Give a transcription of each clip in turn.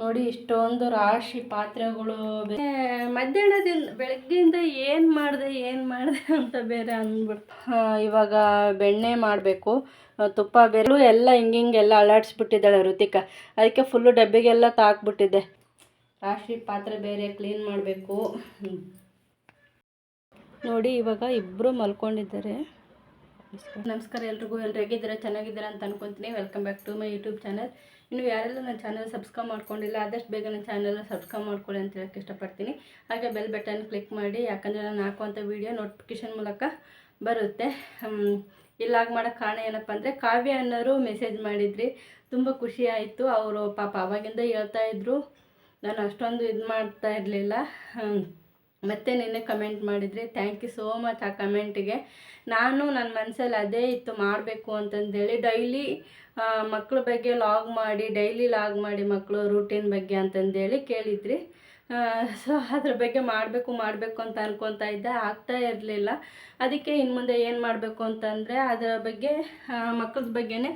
ನೋಡಿ ಇಷ್ಟೊಂದು ರಾಶಿ ಪಾತ್ರೆಗಳು ಮಧ್ಯಾಹ್ನ ಮಧ್ಯಾಹ್ನದಿಂದ ಬೆಳಗ್ಗೆಯಿಂದ ಏನು ಮಾಡಿದೆ ಏನು ಮಾಡಿದೆ ಅಂತ ಬೇರೆ ಅಂದ್ಬಿಡ್ತು. ಇವಾಗ ಬೆಣ್ಣೆ ಮಾಡಬೇಕು ತುಪ್ಪ ಬೇರೆ ಎಲ್ಲ ಹಿಂಗಿಂಗೆಲ್ಲ ಅಳಾಡಿಸ್ಬಿಟ್ಟಿದ್ದಾಳೆ ಋತಿಕಾ. ಅದಕ್ಕೆ ಫುಲ್ಲು ಡಬ್ಬಿಗೆಲ್ಲ ತಾಕ್ಬಿಟ್ಟಿದ್ದೆ. ರಾಶಿ ಪಾತ್ರೆ ಬೇರೆ ಕ್ಲೀನ್ ಮಾಡಬೇಕು. ನೋಡಿ ಇವಾಗ ಇಬ್ಬರು ಮಲ್ಕೊಂಡಿದ್ದಾರೆ. ನಮಸ್ಕಾರ ಎಲ್ರಿಗೂ. ಎಲ್ರು ಹೇಗಿದ್ದೀರಾ? ಚೆನ್ನಾಗಿದ್ದೀರಾ ಅಂತ ಅನ್ಕೊಂತೀನಿ. Welcome back to my YouTube channel ಇನ್ನು ಯಾರೆಲ್ಲ ನನ್ನ ಚಾನಲ್ ಸಬ್ಸ್ಕ್ರೈಬ್ ಮಾಡ್ಕೊಂಡಿಲ್ಲ, ಆದಷ್ಟು ಬೇಗ ನನ್ನ ಚಾನಲ್ ಸಬ್ಸ್ಕ್ರೈಬ್ ಮಾಡ್ಕೊಳ್ಳಿ ಅಂತ ಹೇಳಕ್ಕೆ ಇಷ್ಟಪಡ್ತೀನಿ. ಹಾಗೆ ಬೆಲ್ ಬಟನ್ ಕ್ಲಿಕ್ ಮಾಡಿ, ಯಾಕಂದರೆ ನಾನು ಹಾಕುವಂಥ ವೀಡಿಯೋ ನೋಟಿಫಿಕೇಷನ್ ಮೂಲಕ ಬರುತ್ತೆ. ಇಲ್ಲಾಗಿ ಮಾಡೋಕ್ಕೆ ಕಾರಣ ಏನಪ್ಪ ಅಂದರೆ ಕಾವ್ಯ ಅನ್ನೋರು ಮೆಸೇಜ್ ಮಾಡಿದ್ರಿ. ತುಂಬ ಖುಷಿ ಆಯಿತು. ಅವರು ಪಾಪ ಅವಾಗಿಂದ ಹೇಳ್ತಾ ಇದ್ರು. ನಾನು ಅಷ್ಟೊಂದು ಇದು ಮಾಡ್ತಾ ಇರಲಿಲ್ಲ. ಮತ್ತೆ ನಿನ್ನೆ ಕಮೆಂಟ್ ಮಾಡಿದ್ರಿ. ಥ್ಯಾಂಕ್ ಯು ಸೋ ಮಚ್ ಆ ಕಮೆಂಟಿಗೆ ನಾನು ನನ್ನ ಮನಸ್ಸಲ್ಲಿ ಅದೇ ಇತ್ತು, ಮಾಡಬೇಕು ಅಂತಂದೇಳಿ ಡೈಲಿ ಮಕ್ಕಳ ಬಗ್ಗೆ ಲಾಗ್ ಮಾಡಿ ಡೈಲಿ ಲಾಗ್ ಮಾಡಿ ಮಕ್ಕಳು ರೂಟೀನ್ ಬಗ್ಗೆ ಅಂತಂದೇಳಿ ಕೇಳಿದ್ರಿ. ಸೊ ಅದ್ರ ಬಗ್ಗೆ ಮಾಡಬೇಕು ಮಾಡಬೇಕು ಅಂತ ಅನ್ಕೊತಾ ಇದ್ದೆ. ಆಗ್ತಾ ಇರಲಿಲ್ಲ. ಅದಕ್ಕೆ ಇನ್ನು ಮುಂದೆ ಏನು ಮಾಡಬೇಕು ಅಂತಂದರೆ ಅದರ ಬಗ್ಗೆ ಮಕ್ಕಳ ಬಗ್ಗೆನೇ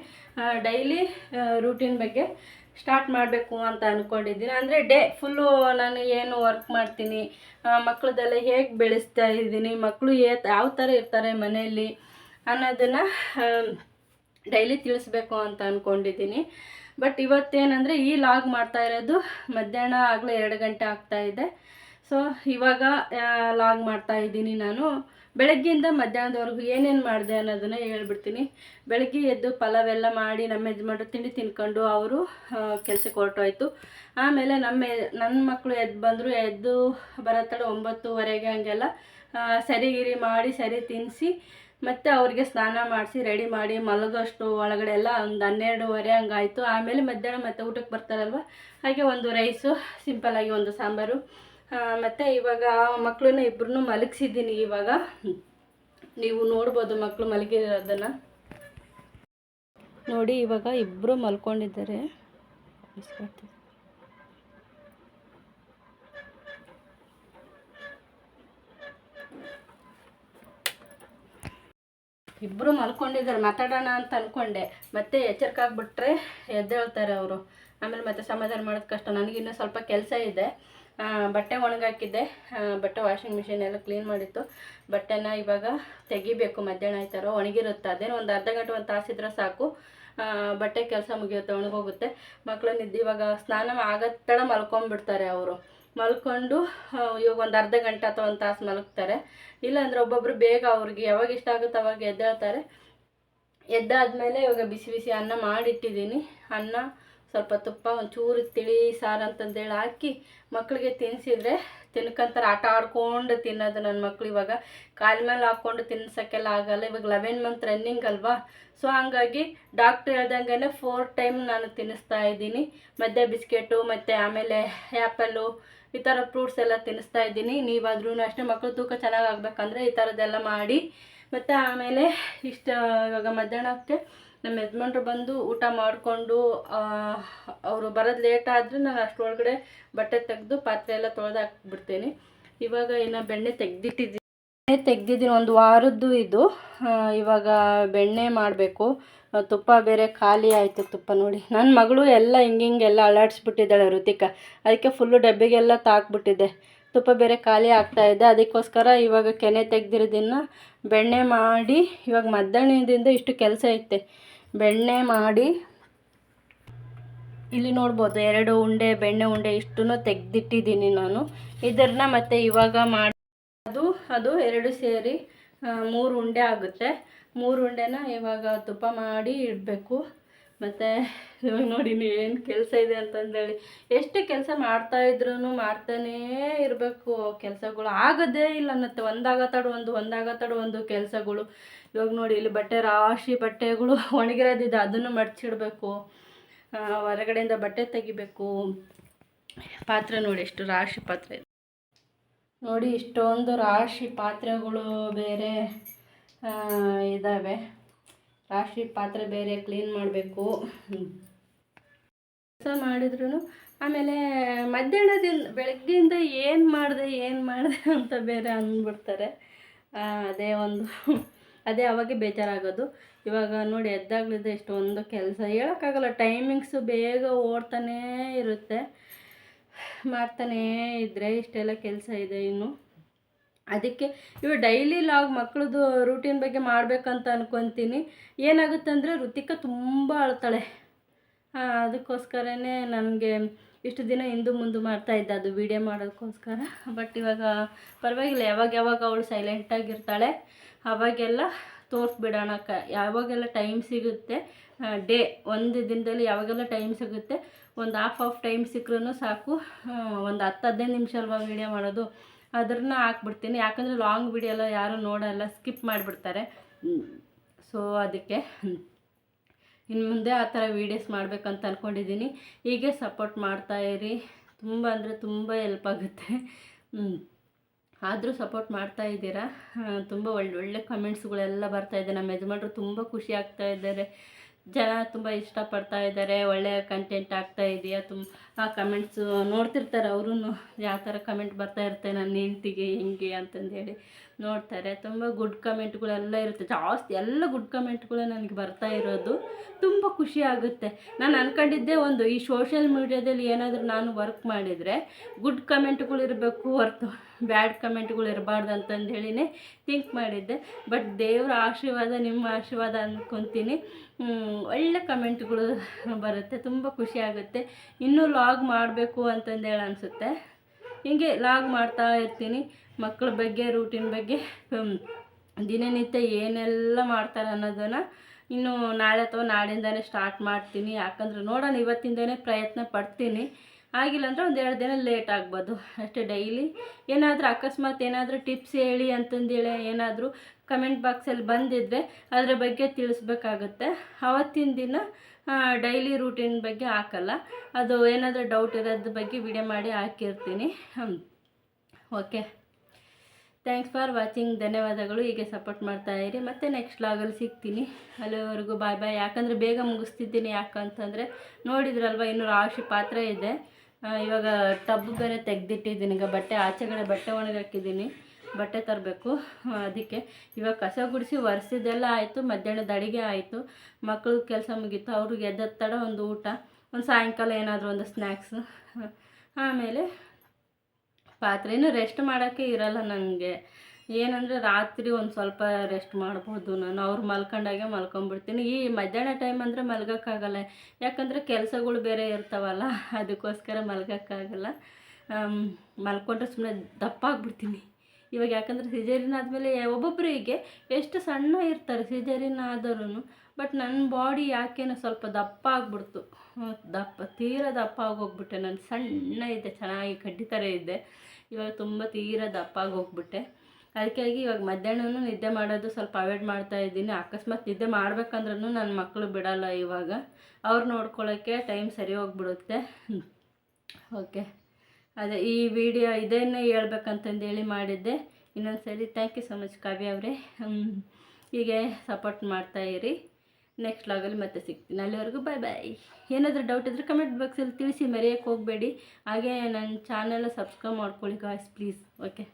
ಡೈಲಿ ರೂಟೀನ್ ಬಗ್ಗೆ ಸ್ಟಾರ್ಟ್ ಮಾಡಬೇಕು ಅಂತ ಅಂದ್ಕೊಂಡಿದ್ದೀನಿ ಅಂದರೆ ಡೇ ಫುಲ್ಲು ನಾನು ಏನು ವರ್ಕ್ ಮಾಡ್ತೀನಿ ಮಕ್ಕಳದೆಲ್ಲ ಹೇಗೆ ಬೆಳೆಸ್ತಾ ಇದ್ದೀನಿ ಮಕ್ಕಳು ಯಾವ ಥರ ಇರ್ತಾರೆ ಮನೆಯಲ್ಲಿ ಅನ್ನೋದನ್ನು ಡೈಲಿ ತಿಳಿಸ್ಬೇಕು ಅಂತ ಅಂದ್ಕೊಂಡಿದ್ದೀನಿ ಬಟ್ ಇವತ್ತೇನಂದರೆ ಈ ಲಾಗ್ ಮಾಡ್ತಾ ಇರೋದು ಮಧ್ಯಾಹ್ನ ಆಗಲೇ ಎರಡು ಗಂಟೆ ಆಗ್ತಾ ಇದೆ. ಸೊ ಇವಾಗ ಲಾಗ್ ಮಾಡ್ತಾ ಇದ್ದೀನಿ ನಾನು. ಬೆಳಗ್ಗೆಯಿಂದ ಮಧ್ಯಾಹ್ನದವರೆಗೂ ಏನೇನು ಮಾಡಿದೆ ಅನ್ನೋದನ್ನು ಹೇಳ್ಬಿಡ್ತೀನಿ. ಬೆಳಗ್ಗೆ ಎದ್ದು ಪಲಾವೆಲ್ಲ ಮಾಡಿ ನಮ್ಮ ಯಜಮಾನ್ರು ತಿಂಡಿ ತಿನ್ಕೊಂಡು ಅವರು ಕೆಲಸಕ್ಕೆ ಹೊರಟೋಯ್ತು. ಆಮೇಲೆ ನಮ್ಮ ನನ್ನ ಮಕ್ಕಳು ಎದ್ದು ಬಂದರು ಎದ್ದು ಬರತ್ತಡೆ ಒಂಬತ್ತುವರೆಗೆ ಹಂಗೆಲ್ಲ. ಸರಿಗಿರಿ ಮಾಡಿ, ಸರಿ ತಿನ್ನಿಸಿ ಮತ್ತು ಅವ್ರಿಗೆ ಸ್ನಾನ ಮಾಡಿಸಿ, ರೆಡಿ ಮಾಡಿ, ಮಲಗೋಷ್ಟು ಒಳಗಡೆ ಎಲ್ಲ ಒಂದು ಹನ್ನೆರಡುವರೆ ಹಂಗಾಯಿತು. ಆಮೇಲೆ ಮಧ್ಯಾಹ್ನ ಮತ್ತೆ ಊಟಕ್ಕೆ ಬರ್ತಾರಲ್ವ? ಹಾಗೆ ಒಂದು ರೈಸು ಸಿಂಪಲ್ಲಾಗಿ ಒಂದು ಸಾಂಬಾರು. ಮತ್ತು ಇವಾಗ ಮಕ್ಕಳನ್ನ ಇಬ್ಬರನ್ನೂ ಮಲಗಿಸಿದ್ದೀನಿ ಇವಾಗ. ನೀವು ನೋಡ್ಬೋದು ಮಕ್ಕಳು ಮಲಗಿರೋದನ್ನು. ನೋಡಿ ಇವಾಗ ಇಬ್ಬರು ಮಲ್ಕೊಂಡಿದ್ದಾರೆ. ಇಬ್ಬರು ಮಲ್ಕೊಂಡಿದ್ದಾರೆ, ಮಾತಾಡೋಣ ಅಂತ ಅಂದ್ಕೊಂಡೆ ಮತ್ತೆ ಎಚ್ಚರಿಕಾಗ್ಬಿಟ್ರೆ ಎದ್ದೇಳ್ತಾರೆ ಅವರು. ಆಮೇಲೆ ಮತ್ತೆ ಸಮಾಧಾನ ಮಾಡೋದು ಕಷ್ಟ. ನನಗಿನ್ನೂ ಸ್ವಲ್ಪ ಕೆಲಸ ಇದೆ. ಬಟ್ಟೆ ಒಣಗಾಕಿದ್ದೆ. ಬಟ್ಟೆ ವಾಷಿಂಗ್ ಮಿಷಿನ್ ಎಲ್ಲ ಕ್ಲೀನ್ ಮಾಡಿತ್ತು. ಬಟ್ಟೆನ ಇವಾಗ ತೆಗಿಬೇಕು. ಮಧ್ಯಾಹ್ನ ಆಯ್ತಾರೋ, ಒಣಗಿರುತ್ತೆ? ಅದೇನೋ ಒಂದು ಅರ್ಧ ಗಂಟೆ ಒಂದು ತಾಸಿದ್ರೆ ಸಾಕು. ಬಟ್ಟೆ ಕೆಲಸ ಮುಗಿಯುತ್ತೆ, ಒಣಗೋಗುತ್ತೆ. ಮಕ್ಕಳು ನಿದ್ದೆ ಇವಾಗ ಸ್ನಾನ ಆಗೋ ತಡ ಮಲ್ಕೊಂಡ್ಬಿಡ್ತಾರೆ ಅವರು. ಮಲ್ಕೊಂಡು ಇವಾಗ ಒಂದು ಅರ್ಧ ಗಂಟೆ ಅಥವಾ ಒಂದು ತಾಸು ಮಲಗ್ತಾರೆ. ಇಲ್ಲಾಂದ್ರೆ ಒಬ್ಬೊಬ್ರು ಬೇಗ ಅವ್ರಿಗೆ ಯಾವಾಗ ಇಷ್ಟ ಆಗುತ್ತೆ ಅವಾಗ ಎದ್ದೇಳ್ತಾರೆ. ಎದ್ದಾದ್ಮೇಲೆ ಇವಾಗ ಬಿಸಿ ಬಿಸಿ ಅನ್ನ ಮಾಡಿಟ್ಟಿದ್ದೀನಿ. ಅನ್ನ ಸ್ವಲ್ಪ ತುಪ್ಪ ಒಂಚೂರು ತಿಳಿ, ಸಾರು ಅಂತಂದೇಳಿ ಹಾಕಿ ಮಕ್ಕಳಿಗೆ ತಿನ್ನಿಸಿದ್ರೆ ತಿನ್ಕಂತಾರೆ. ಆಟ ಆಡ್ಕೊಂಡು ತಿನ್ನೋದು ನನ್ನ ಮಕ್ಳು ಇವಾಗ. ಕಾಲ ಮೇಲೆ ಹಾಕ್ಕೊಂಡು ತಿನ್ಸೋಕ್ಕೆಲ್ಲ ಆಗಲ್ಲ. ಇವಾಗ ಲೆವೆನ್ ಮಂತ್ ರನ್ನಿಂಗ್ ಅಲ್ವಾ? ಸೊ, ಹಂಗಾಗಿ ಡಾಕ್ಟ್ರ್ ಹೇಳ್ದಂಗೆ ಫೋರ್ ಟೈಮ್ ನಾನು ತಿನ್ನಿಸ್ತಾ ಇದ್ದೀನಿ. ಮಧ್ಯೆ ಬಿಸ್ಕೆಟು, ಮತ್ತು ಆಮೇಲೆ ಆ್ಯಪಲ್ಲು, ಈ ಥರ ಫ್ರೂಟ್ಸ್ ಎಲ್ಲ ತಿನ್ನಿಸ್ತಾ ಇದ್ದೀನಿ. ನೀವಾದ್ರೂ ಅಷ್ಟೇ ಮಕ್ಕಳು ತೂಕ ಚೆನ್ನಾಗಿ ಆಗ್ಬೇಕಂದ್ರೆ ಈ ಥರದ್ದೆಲ್ಲ ಮಾಡಿ. ಮತ್ತು ಆಮೇಲೆ ಇಷ್ಟ, ಇವಾಗ ಮಧ್ಯಾಹ್ನಕ್ಕೆ ನಮ್ಮ ಯಜಮಾನ್ರು ಬಂದು ಊಟ ಮಾಡಿಕೊಂಡು ಅವರು ಬರೋದು ಲೇಟ್ ಆದರೆ ನಾನು ಅಷ್ಟರೊಳಗಡೆ ಬಟ್ಟೆ ತೆಗೆದು ಪಾತ್ರೆ ಎಲ್ಲ ತೊಳೆದು ಹಾಕ್ಬಿಡ್ತೀನಿ. ಇವಾಗ ಇನ್ನು ಬೆಣ್ಣೆ ತೆಗೆದಿಟ್ಟಿದ್ದೀನಿ ಬೆಣ್ಣೆ ತೆಗ್ದಿದ್ದೀನಿ, ಒಂದು ವಾರದ್ದು ಇದು. ಇವಾಗ ಬೆಣ್ಣೆ ಮಾಡಬೇಕು. ತುಪ್ಪ ಬೇರೆ ಖಾಲಿ ಆಯಿತು ತುಪ್ಪ ನೋಡಿ. ನನ್ನ ಮಗಳು ಎಲ್ಲ ಹಿಂಗೆ ಅಳಾಡಿಸ್ಬಿಟ್ಟಿದ್ದಾಳೆ ಋತಿಕಾ. ಅದಕ್ಕೆ ಫುಲ್ಲು ಡಬ್ಬಿಗೆಲ್ಲ ತಾಕ್ಬಿಟ್ಟಿದ್ದೆ. ತುಪ್ಪ ಬೇರೆ ಖಾಲಿ ಆಗ್ತಾ ಇದೆ. ಅದಕ್ಕೋಸ್ಕರ ಇವಾಗ ಕೆನೆ ತೆಗ್ದಿರೋದನ್ನು ಬೆಣ್ಣೆ ಮಾಡಿ, ಇವಾಗ ಮಧ್ಯಾಹ್ನದಿಂದ ಇಷ್ಟು ಕೆಲಸ ಐತೆ. ಬೆಣ್ಣೆ ಮಾಡಿ. ಇಲ್ಲಿ ನೋಡ್ಬೋದು ಎರಡು ಉಂಡೆ, ಬೆಣ್ಣೆ ಉಂಡೆ ಇಷ್ಟನ್ನು ತೆಗೆದಿಟ್ಟಿದ್ದೀನಿ ನಾನು. ಇದನ್ನ ಮತ್ತೆ ಇವಾಗ ಮಾಡಿ ಅದು ಅದು ಎರಡು ಸೇರಿ ಮೂರು ಉಂಡೆ ಆಗುತ್ತೆ. ಮೂರು ಉಂಡೆನ ಇವಾಗ ತುಪ್ಪ ಮಾಡಿ ಇಡಬೇಕು. ಮತ್ತು ಇವಾಗ ನೋಡಿ ಏನು ಕೆಲಸ ಇದೆ ಅಂತಂದೇಳಿ. ಎಷ್ಟು ಕೆಲಸ ಮಾಡ್ತಾ ಇದ್ರೂ ಮಾಡ್ತಾನೇ ಇರಬೇಕು. ಕೆಲಸಗಳು ಆಗೋದೇ ಇಲ್ಲ ಅನ್ನತ್ತೆ. ತಡ ಒಂದು, ಒಂದಾಗತ್ತಡು ಒಂದು ಕೆಲಸಗಳು. ಇವಾಗ ನೋಡಿ ಇಲ್ಲಿ ಬಟ್ಟೆ ರಾಶಿ ಬಟ್ಟೆಗಳು ಒಣಗಿರೋದಿದೆ. ಅದನ್ನು ಮಡ್ಚಿಡಬೇಕು. ಹೊರಗಡೆಯಿಂದ ಬಟ್ಟೆ ತೆಗಿಬೇಕು. ಪಾತ್ರೆ ನೋಡಿ ಎಷ್ಟು ರಾಶಿ ಪಾತ್ರೆ. ನೋಡಿ ಇಷ್ಟೊಂದು ರಾಶಿ ಪಾತ್ರೆಗಳು ಬೇರೆ ಇದ್ದಾವೆ ರಾಶಿ ಪಾತ್ರೆ ಬೇರೆ ಕ್ಲೀನ್ ಮಾಡಬೇಕು. ಕೆಲಸ ಮಾಡಿದ್ರು ಆಮೇಲೆ ಮಧ್ಯಾಹ್ನದಿಂದ ಬೆಳಗ್ಗೆಯಿಂದ ಏನು ಮಾಡಿದೆ ಏನು ಮಾಡಿದೆ ಅಂತ ಬೇರೆ ಅಂದ್ಬಿಡ್ತಾರೆ. ಅದೇ ಒಂದು, ಅದೇ ಅವಾಗೆ ಬೇಜಾರಾಗೋದು. ಇವಾಗ ನೋಡಿ ಎದ್ದಾಗಲಿದ್ದೆ ಇಷ್ಟೊಂದು ಕೆಲಸ. ಹೇಳೋಕ್ಕಾಗಲ್ಲ ಟೈಮಿಂಗ್ಸು ಬೇಗ ಓಡ್ತಾನೇ ಇರುತ್ತೆ. ಮಾಡ್ತಾನೇ ಇದ್ದರೆ ಇಷ್ಟೆಲ್ಲ ಕೆಲಸ ಇದೆ ಇನ್ನು. ಅದಕ್ಕೆ ಇವಾಗ ಡೈಲಿ ಲಾಗ್ ಮಕ್ಕಳದು ರೂಟೀನ್ ಬಗ್ಗೆ ಮಾಡಬೇಕಂತ ಅನ್ಕೊತೀನಿ. ಏನಾಗುತ್ತೆ ಅಂದರೆ ಋತಿಕ ತುಂಬ ಅಳ್ತಾಳೆ. ಅದಕ್ಕೋಸ್ಕರನೇ ನನಗೆ ಇಷ್ಟು ದಿನ ಹಿಂದು ಮುಂದೆ ಮಾಡ್ತಾ ಇದ್ದೆ. ಅದು ವೀಡಿಯೋ ಮಾಡೋದಕ್ಕೋಸ್ಕರ. ಬಟ್ ಇವಾಗ ಪರವಾಗಿಲ್ಲ, ಯಾವಾಗ ಯಾವಾಗ ಅವಳು ಸೈಲೆಂಟಾಗಿರ್ತಾಳೆ ಅವಾಗೆಲ್ಲ ತೋರಿಸ್ಬಿಡೋಣ ಕ ಯಾವಾಗೆಲ್ಲ ಟೈಮ್ ಸಿಗುತ್ತೆ ಡೇ ಒಂದು ದಿನದಲ್ಲಿ ಯಾವಾಗೆಲ್ಲ ಟೈಮ್ ಸಿಗುತ್ತೆ, ಒಂದು ಹಾಫ್ ಆಫ್ ಟೈಮ್ ಸಿಕ್ಕರೂ ಸಾಕು. ಒಂದು ಹತ್ತು ಹದಿನೈದು ನಿಮಿಷ ಅಲ್ವಾ ವೀಡಿಯೋ ಮಾಡೋದು. ಅದನ್ನ ಹಾಕ್ಬಿಡ್ತೀನಿ. ಯಾಕಂದರೆ ಲಾಂಗ್ ವಿಡಿಯೋ ಎಲ್ಲ ಯಾರೂ ನೋಡೋಲ್ಲ ಸ್ಕಿಪ್ ಮಾಡಿಬಿಡ್ತಾರೆ. ಸೊ ಅದಕ್ಕೆ ಇನ್ನು ಮುಂದೆ ಆ ಥರ ವೀಡಿಯೋಸ್ ಮಾಡಬೇಕಂತ ಅಂದ್ಕೊಂಡಿದ್ದೀನಿ ಹೀಗೆ ಸಪೋರ್ಟ್ ಮಾಡ್ತಾ ಇರಿ. ತುಂಬ ಅಂದರೆ ತುಂಬ ಹೆಲ್ಪ್ ಆಗುತ್ತೆ. ಆದರೂ ಸಪೋರ್ಟ್ ಮಾಡ್ತಾ ಇದ್ದೀರಾ? ತುಂಬ ಒಳ್ಳೆ ಒಳ್ಳೆ ಕಮೆಂಟ್ಸ್ಗಳೆಲ್ಲ ಬರ್ತಾ ಇದೆ. ನಮ್ಮ ಯಜಮಾನ್ರು ತುಂಬ ಖುಷಿ ಆಗ್ತಾ ಇದ್ದಾರೆ. ಜನ ತುಂಬ ಇಷ್ಟಪಡ್ತಾ ಇದ್ದಾರೆ. ಒಳ್ಳೆಯ ಕಂಟೆಂಟ್ ಆಗ್ತಾ ಇದೆಯಾ? ತುಂಬ ಆ ಕಮೆಂಟ್ಸು ನೋಡ್ತಿರ್ತಾರೆ ಅವರು ಯಾವ ಥರ ಕಮೆಂಟ್ ಬರ್ತಾ ಇರುತ್ತೆ ನನ್ನ ಹೆಂಡ್ತಿಗೆ, ಹೆಂಗೆ? ಅಂತಂದೇಳಿ ನೋಡ್ತಾರೆ. ತುಂಬ ಗುಡ್ ಕಮೆಂಟ್ಗಳೆಲ್ಲ ಇರುತ್ತೆ. ಜಾಸ್ತಿ ಎಲ್ಲ ಗುಡ್ ಕಮೆಂಟ್ಗಳು ನನಗೆ ಬರ್ತಾ ಇರೋದು. ತುಂಬ ಖುಷಿ ಆಗುತ್ತೆ. ನಾನು ಅಂದ್ಕೊಂಡಿದ್ದೆ ಒಂದು, ಈ ಸೋಷಿಯಲ್ ಮೀಡ್ಯಾದಲ್ಲಿ ಏನಾದರೂ ನಾನು ವರ್ಕ್ ಮಾಡಿದರೆ ಗುಡ್ ಕಮೆಂಟ್ಗಳು ಇರಬೇಕು, ಹೊರ್ತು ಬ್ಯಾಡ್ ಕಮೆಂಟ್ಗಳು ಇರಬಾರ್ದು ಅಂತಂದು ಹೇಳಿನೇ ಥಿಂಕ್ ಮಾಡಿದ್ದೆ. ಬಟ್ ದೇವರ ಆಶೀರ್ವಾದ, ನಿಮ್ಮ ಆಶೀರ್ವಾದ ಅಂದ್ಕೊತೀನಿ ಒಳ್ಳೆ ಕಮೆಂಟ್ಗಳು ಬರುತ್ತೆ. ತುಂಬ ಖುಷಿ ಆಗುತ್ತೆ. ಇನ್ನೂ ಲಾಗ್ ಮಾಡಬೇಕು ಅಂತಂದೇಳಿ ಅನಿಸುತ್ತೆ. ಹೀಗೆ ಲಾಗ್ ಮಾಡ್ತಾ ಇರ್ತೀನಿ. ಮಕ್ಕಳ ಬಗ್ಗೆ ರೂಟೀನ್ ಬಗ್ಗೆ ದಿನನಿತ್ಯ ಏನೆಲ್ಲ ಮಾಡ್ತಾರೆ ಅನ್ನೋದನ್ನು ಇನ್ನು ನಾಳೆ ಅಥವಾ ನಾಳಿಂದನೇ ಸ್ಟಾರ್ಟ್ ಮಾಡ್ತೀನಿ. ಯಾಕಂದ್ರೆ ನೋಡೋಣ, ಇವತ್ತಿಂದನೇ ಪ್ರಯತ್ನ ಪಡ್ತೀನಿ. ಆಗಿಲ್ಲ ಅಂದರೆ ಒಂದು ಎರಡು ದಿನ ಲೇಟ್ ಆಗ್ಬೋದು. ಅಷ್ಟೇ ಡೈಲಿ ಏನಾದರೂ ಅಕಸ್ಮಾತ್ ಏನಾದರೂ ಟಿಪ್ಸ್ ಹೇಳಿ ಅಂತಂದೇಳಿ ಏನಾದರೂ ಕಮೆಂಟ್ ಬಾಕ್ಸಲ್ಲಿ ಬಂದಿದ್ದರೆ ಅದರ ಬಗ್ಗೆ ತಿಳಿಸ್ಬೇಕಾಗುತ್ತೆ. ಅವತ್ತಿನ ದಿನ ಡೈಲಿ ರೂಟೀನ್ ಬಗ್ಗೆ ಹಾಕಲ್ಲ. ಅದು ಏನಾದರೂ ಡೌಟ್ ಇರೋದ್ರ ಬಗ್ಗೆ ವಿಡಿಯೋ ಮಾಡಿ ಹಾಕಿರ್ತೀನಿ. ಓಕೆ ಥ್ಯಾಂಕ್ಸ್ ಫಾರ್ ವಾಚಿಂಗ್ ಧನ್ಯವಾದಗಳು. ಹೀಗೆ ಸಪೋರ್ಟ್ ಮಾಡ್ತಾ ಇರಿ. ಮತ್ತೆ ನೆಕ್ಸ್ಟ್ ಲಾಗಲ್ಲಿ ಸಿಗ್ತೀನಿ. ಅಲ್ಲಿವರೆಗೂ ಬಾಯ್ ಬಾಯ್ ಯಾಕಂದರೆ ಬೇಗ ಮುಗಿಸ್ತಿದ್ದೀನಿ. ಯಾಕಂತಂದರೆ ನೋಡಿದ್ರಲ್ವ, ಇನ್ನೂ ರಾಶಿ ಪಾತ್ರೆ ಇದೆ. ಇವಾಗ ಟಬ್ ಬೇರೆ ತೆಗೆದಿಟ್ಟಿದ್ದೀನಿ. ಈಗ ಬಟ್ಟೆ, ಆಚೆಗಡೆ ಬಟ್ಟೆ ಒಣಗಾಕಿದ್ದೀನಿ. ಬಟ್ಟೆ ತರಬೇಕು. ಅದಕ್ಕೆ ಇವಾಗ ಕಸ ಗುಡಿಸಿ ಒರೆಸಿದ್ದೆಲ್ಲ ಆಯಿತು, ಮಧ್ಯಾಹ್ನದ ಅಡುಗೆ ಆಯಿತು ಮಕ್ಕಳು ಕೆಲಸ ಮುಗೀತು, ಅವ್ರಿಗೆ ತಡ ಒಂದು ಊಟ, ಒಂದು ಸಾಯಂಕಾಲ ಏನಾದರೂ ಒಂದು ಸ್ನ್ಯಾಕ್ಸು ಆಮೇಲೆ ಪಾತ್ರೆನೂ ರೆಸ್ಟ್ ಮಾಡೋಕ್ಕೆ ಇರಲ್ಲ ನನಗೆ. ಏನಂದರೆ ರಾತ್ರಿ ಒಂದು ಸ್ವಲ್ಪ ರೆಸ್ಟ್ ಮಾಡ್ಬೋದು ನಾನು, ಅವ್ರು ಮಲ್ಕೊಂಡಾಗೆ ಮಲ್ಕೊಂಬಿಡ್ತೀನಿ. ಈ ಮಧ್ಯಾಹ್ನ ಟೈಮ್ ಅಂದರೆ ಮಲ್ಗೋಕ್ಕಾಗಲ್ಲ, ಯಾಕಂದರೆ ಕೆಲಸಗಳು ಬೇರೆ ಇರ್ತಾವಲ್ಲ, ಅದಕ್ಕೋಸ್ಕರ ಮಲ್ಗೋಕ್ಕಾಗಲ್ಲ. ಮಲ್ಕೊಂಡ್ರೆ ಸುಮ್ಮನೆ ದಪ್ಪ ಆಗ್ಬಿಡ್ತೀನಿ ಇವಾಗ ಯಾಕಂದರೆ ಸಿಜರಿನ್ ಆದಮೇಲೆ ಒಬ್ಬೊಬ್ಬರಿಗೆ ಎಷ್ಟು ಸಣ್ಣ ಇರ್ತಾರೆ ಸಿಜರಿನ್ ಆದರೂ ಬಟ್ ನನ್ನ ಬಾಡಿ ಯಾಕೇನೋ ಸ್ವಲ್ಪ ದಪ್ಪ ಆಗಿಬಿಡ್ತು. ದಪ್ಪ, ತೀರ ದಪ್ಪ ಆಗೋಗ್ಬಿಟ್ಟೆ. ನಾನು ಸಣ್ಣ ಇದ್ದೆ ಚೆನ್ನಾಗಿ ಕಡ್ಡಿ ಥರ ಇದ್ದೆ ಇವಾಗ ತುಂಬ ತೀರ ದಪ್ಪ ಆಗೋಗ್ಬಿಟ್ಟೆ. ಅದಕ್ಕಾಗಿ ಇವಾಗ ಮಧ್ಯಾಹ್ನನೂ ನಿದ್ದೆ ಮಾಡೋದು ಸ್ವಲ್ಪ ಅವಾಯ್ಡ್ ಮಾಡ್ತಾ ಇದ್ದೀನಿ. ಅಕಸ್ಮಾತ್ ನಿದ್ದೆ ಮಾಡ್ಬೇಕಂದ್ರೂ ನನ್ನ ಮಕ್ಕಳು ಬಿಡಲ್ಲ ಇವಾಗ. ಅವ್ರು ನೋಡ್ಕೊಳ್ಳೋಕ್ಕೆ ಟೈಮ್ ಸರಿ ಹೋಗ್ಬಿಡುತ್ತೆ. ಓಕೆ ಅದೇ ಈ ವಿಡಿಯೋ ಇದನ್ನೇ ಹೇಳ್ಬೇಕಂತಂದೇಳಿ ಮಾಡಿದ್ದೆ. ಇನ್ನೊಂದು ಸರಿ thank you so much Kavya ಅವರೇ. ಹೀಗೆ ಸಪೋರ್ಟ್ ಮಾಡ್ತಾ ಇರಿ. ನೆಕ್ಸ್ಟ್ ಲಾಗಲ್ಲಿ ಮತ್ತೆ ಸಿಗ್ತೀನಿ. ಅಲ್ಲಿವರೆಗೂ ಬಾಯ್ ಬಾಯ್ ಏನಾದರೂ ಡೌಟ್ ಇದ್ದರೆ ಕಮೆಂಟ್ ಬಾಕ್ಸಲ್ಲಿ ತಿಳಿಸಿ, ಮರೆಯೋಕ್ಕೆ ಹೋಗಬೇಡಿ. ಹಾಗೆ ನನ್ನ ಚಾನೆಲ್ ಸಬ್ಸ್ಕ್ರೈಬ್ ಮಾಡ್ಕೊಳ್ಳಿ ಗಾಯ್ಸ್ ಪ್ಲೀಸ್ ಓಕೆ